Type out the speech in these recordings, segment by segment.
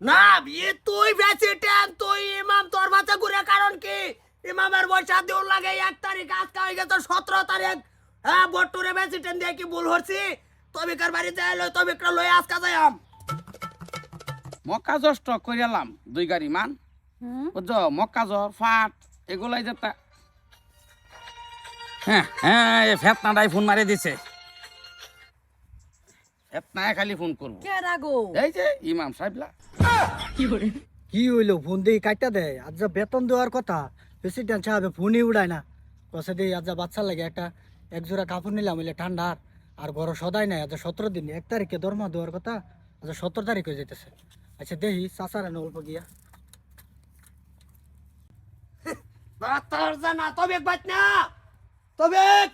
না বিয়ে তুই প্রেসিডেন্ট তুই ইমাম তোর বাচ্চা ঘুরে কারণ কি? ইমামের বয়সা দিউর লাগে এক তারিখ আজকে হয়ে গেছে সতেরো তারিখ। হ্যাঁ বট্টুরে প্রেসিডেন্ট দিয়ে কি ভুল হচ্ছি? তবিকার বাড়িতে এলো তবিকরা লই আজকা যাই আম। মক্কা জর স্টক করে এলাম দুই গাড়ি মান। বুঝছ মক্কা জর ফাট এগুলাই যেটা হ্যাঁ হ্যাঁ এ ফেতনাটাই ফোন মারি দিছে। ফেতনায় খালি ফোন করব। কে রাগো এই যে ইমাম সাহেবলা। কি হইল? ফোন দিয়ে কাটটা দেয় আজ যা বেতন দেওয়ার কথা প্রেসিডেন্ট সাহেব ফোনই উড়ায় না। কষে দিয়ে আজ যা বাচ্চা লাগে একটা এক জোড়া কাপড় নিলাম হইলে ঠান্ডার আর ঘর সদাই নাই। আজ সতেরো দিন এক তারিখে দরমা দেওয়ার কথা আজ সতেরো তারিখ হয়ে যেতেছে আচ্ছা দেখি চাচার এনে অল্প গিয়া। তবিক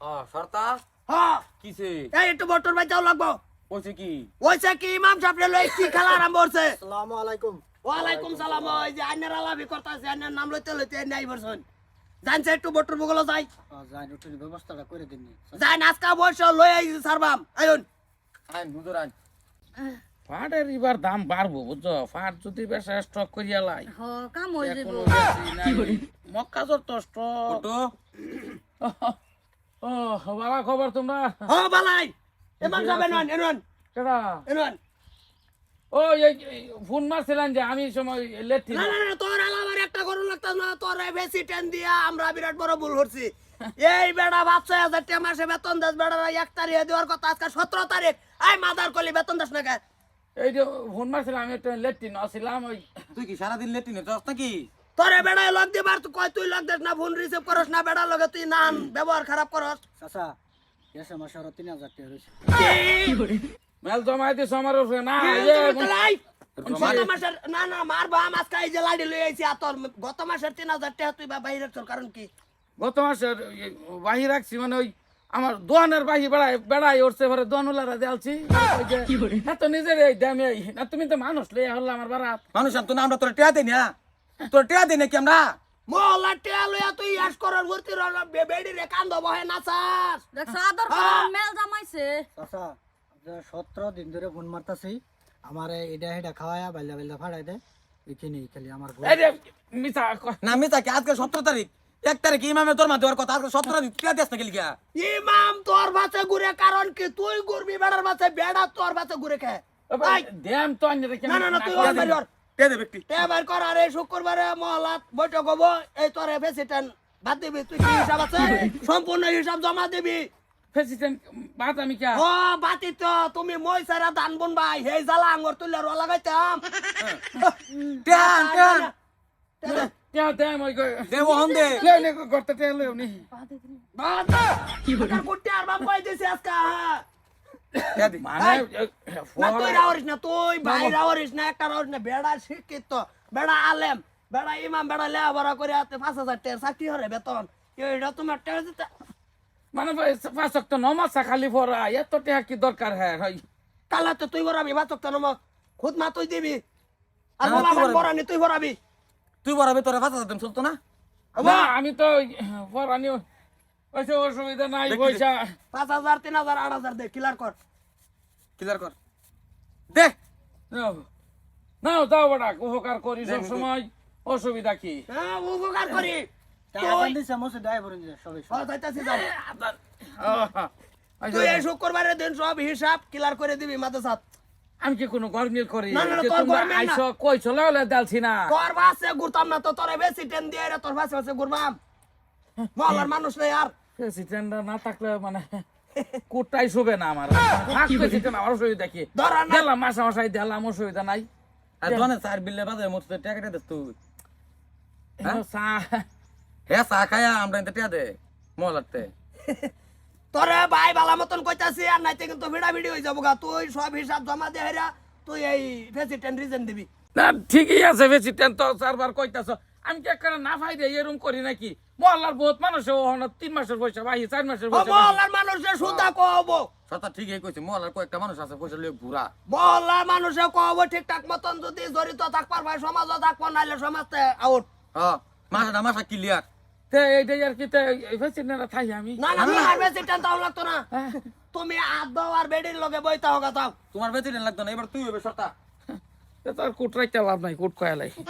ও সর্তা হ্যাঁ। কিসে? এই একটু বট্টুর বাড়ি যাও লাগবো। কইছে কি? কি ইমাম সাহেব লই কি খেলা আরম্ভ করছে? আসসালামু আলাইকুম। ওয়ালাইকুম সালাম ওই যে আইনের আলাপি করতেছে আইনের নাম লইতে লইতে নাই বলছেন জানছে একটু বট্টুর বগল যাই। যাই রুটির ব্যবস্থাটা করে দিননি যাই নাচকা বয়স লই আইছি সারবাম। আইন। আইন হুজুর আইন। ফাটের এবার দাম বাড়বো বুঝছ? ফাট যদি বেশা স্টক করিয়া লাই। কাম হয়ে যাব মক্কা জর তো স্টক ও বাবা খবর তোমরা? হ বালাই! এনন কেডা? এনন ও এই ফোন মারছিলেন যে আমি সময় লেট না না না তোর আলাবার একটা করুন লাগতো না তোর বেশি টেন দিয়া আমরা বিরাট বড় ভুল করছি। এই বেড়া ভাবছে হাজার টাকা মাসে বেতন দেশ বেড়া এক তারিখে দেওয়ার কথা আজকে সতেরো তারিখ। আই মাদার কলি বেতন দেশ না কে? এই যে ফোন মারছিলাম আমি একটু লেট নছিলাম ওই তুই কি সারাদিন লেটিনে যাস নাকি? তোরে বেড়ায় লগ দিবার তুই কয় তুই লগ দেস না ফোন রিসিভ করস না বেড়া লগে তুই নান ব্যবহার খারাপ করস। চাচা এসে মাসে আরও তিন হাজার টাকা রয়েছে মেল জমা দিস আমার না হয়েছে মাসের না না মারবা আজকে এই যে লাড়ি লই আইছি আর তোর গত মাসের তিন হাজার টাকা তুই বা বাইরে তোর কারণ কি? গত মাসের এই বাহি রাখছি মানে ওই আমার দোয়ানের বাহি বেড়াই বেড়াই উঠছে পরে দোয়ানুলারা দেলছি যে এত নিজের এই দামে না তুমি তো মানুষ লইয়া হল আমার বারাত। মানুষ তো না আমরা তোর টিয়া দেই না। তোর টিয়া দেই নাকি আমরা? মহল্লা টিয়া লইয়া তুই ইয়াস করার ভর্তি রল বেড়ি রে কান্দ বহে নাচাস দেখ সাদর হ্যাঁ। মেল জামাইছে। চাচা সতেরো দিন ধরে ফোন মারতাছি আমার এটা হেটা খাওয়ায়া বাইলা বাইলা ফাড়াই দেয় এখানে খালি আমার ঘর- মিছা ক- না আজকে সতেরো তারিখ? এক তারিখ ইমামে তোর মা দেওয়ার কথা আজকে সতেরো টিয়া দেস নাকি লিখা ইমাম তোর বাসে ঘুরে কারণ কি তুই ঘুরবি বেড়ার বাসে বেড়া তোর বাসে ঘুরে খায় আই, দেম তো না না না তুই টিয়া দে ব্যক্তি তে বের এই শুক্রবারে মহলাত বৈঠক হব। এই তোর প্রেসিডেন্ট বাদ দিবি তুই কি হিসাব আছে? সম্পূর্ণ হিসাব জমা দিবি। প্রেসিডেন্ট বাত আমি কে? ও বাতি তো তুমি মই সারা ধান বুন ভাই সেই জ্বালা আঙ্গুর তুললে র লাগাইতাম। কে দেম ওই কই দে ও হন লে লে করতে তে লে উনি কুট্টি আর বাপ কই দিছে আজকা? মানে না তুই রাওয়ারিস না তুই ভাই রাওয়ারিস না একটা রাওয়ারিস না বেড়া শিক্ষিত বেড়া আলেম বেড়া ইমাম বেড়া লেখাপড়া করে হাতে পাঁচ হাজার টাকা চাকরি হরে বেতন। এইটা তোমার টাকা দিতে মানে পাঁচ তো নমাসা খালি পড়া এত টেহা কি দরকার হ্যাঁ তাহলে তো তুই ভরাবি বাচক তো খুদ মা তুই দিবি। আর বলা তুই ভরাবি। তুই ভরাবি তুই তোরা পাঁচ হাজার চলতো না? না আমি তো ওইসব অসুবিধা নাই পয়সা। পাঁচ হাজার তিন হাজার আট হাজার দে ক্লিয়ার কর। ক্লিয়ার কর। দে। নাও নাও বেটা উপকার করি সব সময় অসুবিধা কি? হ্যাঁ উপকার করি। আমি কি কোনো গরমিল করি? না, তোর তোমরা গরমিল না। আইসো কইছো লাউলে ডালছি না। তোর বাসে ঘুরতাম না তো তোর বেশি টেন দিয়ে তোর বাসে বাসে ঘুরবাম। মহল্লার মানুষ নেই আর। প্রেসিডেন্ট না থাকলে মানে কোটাই শুবে না আমার। প্রেসিডেন্ট আমার অসুবিধা কি ধরা না দিলাম মাসা মাসাই দিলাম অসুবিধা নাই। আর দোনে চার বিলে বাজে মতো টিয়া কেটে দিস তুই। হ্যাঁ? চা হে চা খায়া আমরা এতে টিয়া দে মহলাতে তোরে ভাই বালা মতন কইতাছি আর নাইতে কিন্তু ভিড়া ভিড়ি হয়ে যাব গা তুই সব হিসাব জমা দিয়ে হেরা তুই এই প্রেসিডেন্ট রিজেন দিবি। না ঠিকই আছে প্রেসিডেন্ট তো চারবার কইতাছ। আমি কি একটা না ফাই দিয়ে এরম করি নাকি? মহল্লার বহুত মানুষ ওখানে তিন মাসের পয়সা বাহি চার মাসের পয়সা। মহল্লার মানুষের সুদা কহবো সতা ঠিকই কইছে মহলার কয়েকটা মানুষ আছে পয়সা লিয়ে ঘুরা। মহল্লার মানুষে কহবো ঠিকঠাক মতন যদি জড়িত থাকবার ভাই সমাজও থাকব নাইলে সমাজতে আউট হ্যাঁ মাসাটা মাসা ক্লিয়ার তে এইটাই আর কি তে প্রেসিডেন্ট থাই আমি। না না তোমার প্রেসিডেন্ট তাও লাগতো না। হ্যাঁ। তুমি হাত দাও আর বেডির লগে বইতে তাও। তোমার বেতন লাগতো না এবার তুই হবে সতা তার কোট রাখতে লাভ নাই কোট কয়ালাই